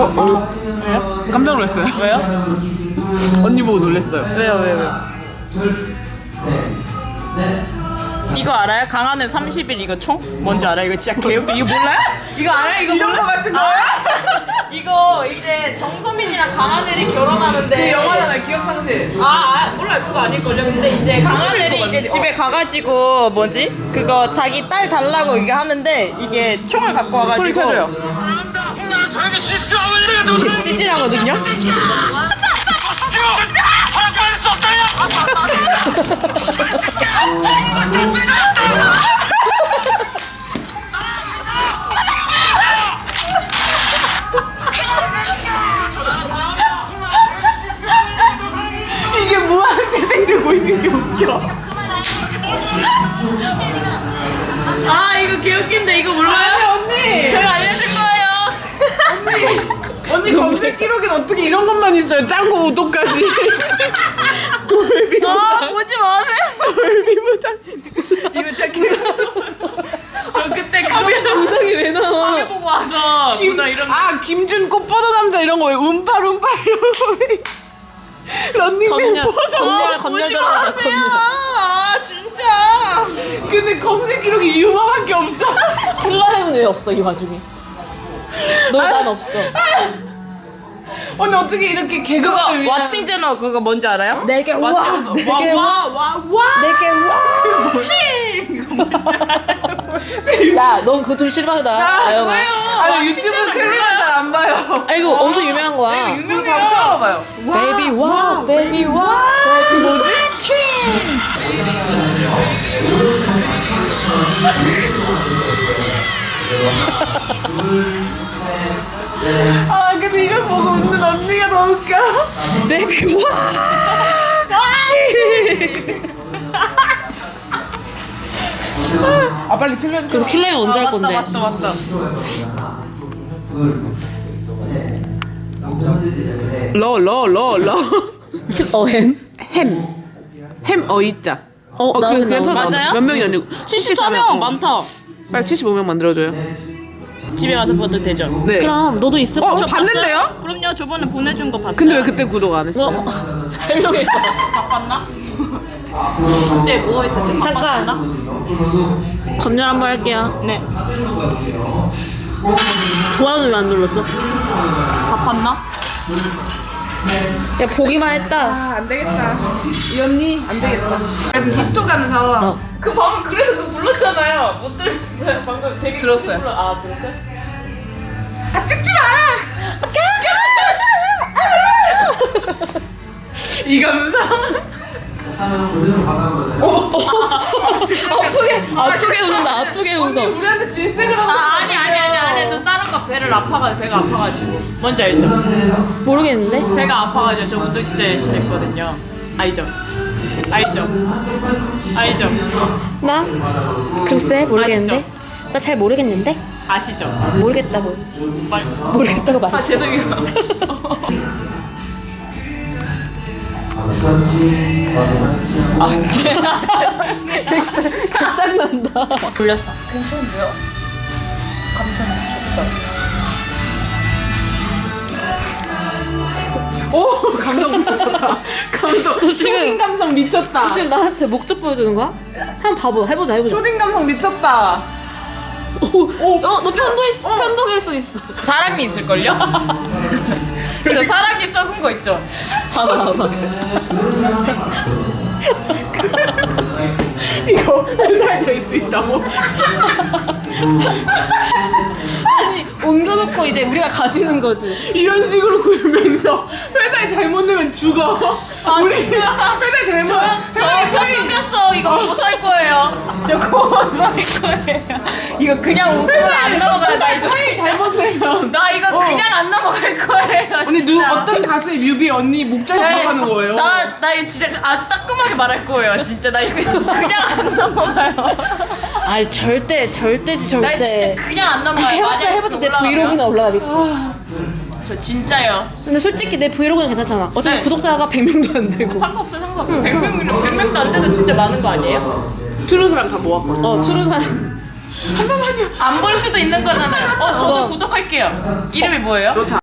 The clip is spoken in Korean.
왜요? 깜짝 놀랐어요. 왜요? 언니 보고 놀랐어요. 왜요 왜요 왜요? 이거 알아요? 강하늘 30일 이거 총? 뭔지 알아요? 이거 진짜 개웃기 이거 몰라요? 이거 알아요? 이거 이런 몰라? 거 같은 거요? 이거 이제 정소민이랑 강하늘이 결혼하는데 그 영화잖아요. 기억상실. 아, 아 몰라요 그거 아닐걸요 근데 이제 것 이제. 집에 가가지고 뭐지 그거 자기 딸 달라고 이게 하는데 이게 총을 갖고 와가지고 소리 켜줘요. 이게 찌질하거든요? 이게 무한재생 들고 있는 게 웃겨. 아 이거 개웃긴데 이거 몰라 검색 기록엔 어떻게 이런 것만 있어요? 짱구 5도까지. 돌비 아 보지 마세요 돌비 무당. 이거 제가 저 그때 카메라 무당이 왜 나와? 보고 와서 김, 누나 이런 아 김준 꽃보다 남자 이런 거왜 운빨 운빨 이런 거 왜? 런닝맨. 검열, 보지 검열 들어가자. 아 진짜 근데 검색 기록이 유마밖에 없어. 킬러햄은 왜 없어 이 와중에? 너 난 없어. 언니 어떻게 이렇게 개그가 그거 왓칭 제너 그거 뭔지 알아요? 내게 와, 왓칭 내게 와, 와와와 내게 와. 야, 넌 그거 좀 실망이다, 아영아. 아니 유튜브 클립은 잘 안 봐요. 아 이거 엄청 유명한 거야. 유명해요. 한번 들어봐요. 베이비 와, 베이비 와, 베이비 뭐지? 아 웃겨. 베이비 와. 아 빨리 클립 그래서 킬러햄 언제 할 건데? 맞다 맞다 러러러 러. 어햄? 햄. 햄 어이자. 어, 어 나는 그래 나와. 나와. 맞아요? 몇 명이 아니고 74명 많다 빨리 75명 만들어줘요. 집에 가서 봐도 되죠? 네. 그럼 너도 있을 어 거. 봤는데요? 그럼요 저번에 보내준 거 봤어요 근데 왜 그때 구독 안 했어요? 어, 설명해. 바빴나? 그때 뭐 했었지? 잠깐. 바빴나? 검열 한번 할게요. 네 좋아요는 왜 안 눌렀어? 바빴나? 야 보기만 했다. 아, 안 되겠다. 이 언니 안 되겠다. 그럼 디토 가면서 그 방금 그래서 그 불렀잖아요 못 들었어요 방금 되게 들었어요. 크게 불러- 아 들었어요? 아 찍지 마. 이가면서 아프게 아프게 웃는다. 아프게 웃어. 우리한테 질색을 하고. 아 아니 아니 아니 저 다른 거 배를 아파가 배가 아파가지고 뭔지 알죠? 모르겠는데. 배가 아파가지고 저 운동 진짜 열심히 했거든요 알죠? 알죠? 알죠? 나 글쎄 모르겠는데. 나 잘 모르겠는데. 아시죠? 모르겠다고. 말 모르겠다고 아 말했어. 죄송해요 짱난다. 돌렸어 괜찮 은데요? 오 감성 미쳤다. 감성. 초딩 감성 미쳤다. 지금 나한테 목적 보여주는 거야? 한번 봐봐. 해보자 해보자. 초딩 감성 미쳤다. 오, 어, 너 편도일 수, 편도일 수 있어. 사랑니 있을걸요? 저 사랑니 썩은 거 있죠? 봐봐 봐봐. 이거 회사에 갈수 있다고? 아니 옮겨놓고 이제 우리가 가지는 거지. 이런 식으로 굴면서 회사에 잘못 내면 죽어. 우리 회사에 잘못 저, 저 회사에 회의- 편집했어 이거 고소할 거예요 저 고소할 거예요 이거 그냥 웃으면 안 넘어가요 나 이거 회의 잘못 내면 나 이거 그냥 안 넘어갈 거예요 언니 누 진짜. 어떤 가수의 뮤비 언니 목젖이 네, 들어가는 거예요? 나, 나 이거 진짜 아주 따끔하게 말할 거예요 진짜 나 이거 그냥 안 넘어가요 아니 절대 절대지 나 절대. 진짜 그냥 안 넘어가요 해봤자 만약에 해봤자 내 올라가면. 브이로그나 올라가겠지. 저 진짜요 근데 솔직히 내 브이로그는 괜찮잖아. 어차피 네. 구독자가 100명도 안 되고. 상관없어 상관없어 100명이면 100명도 안 돼도 진짜 많은 거 아니에요? 트루스랑 다 모았거든. 어 추루산. 안볼 수도 있는 거잖아요 어 저도 어. 구독할게요 이름이 뭐예요? 너 다.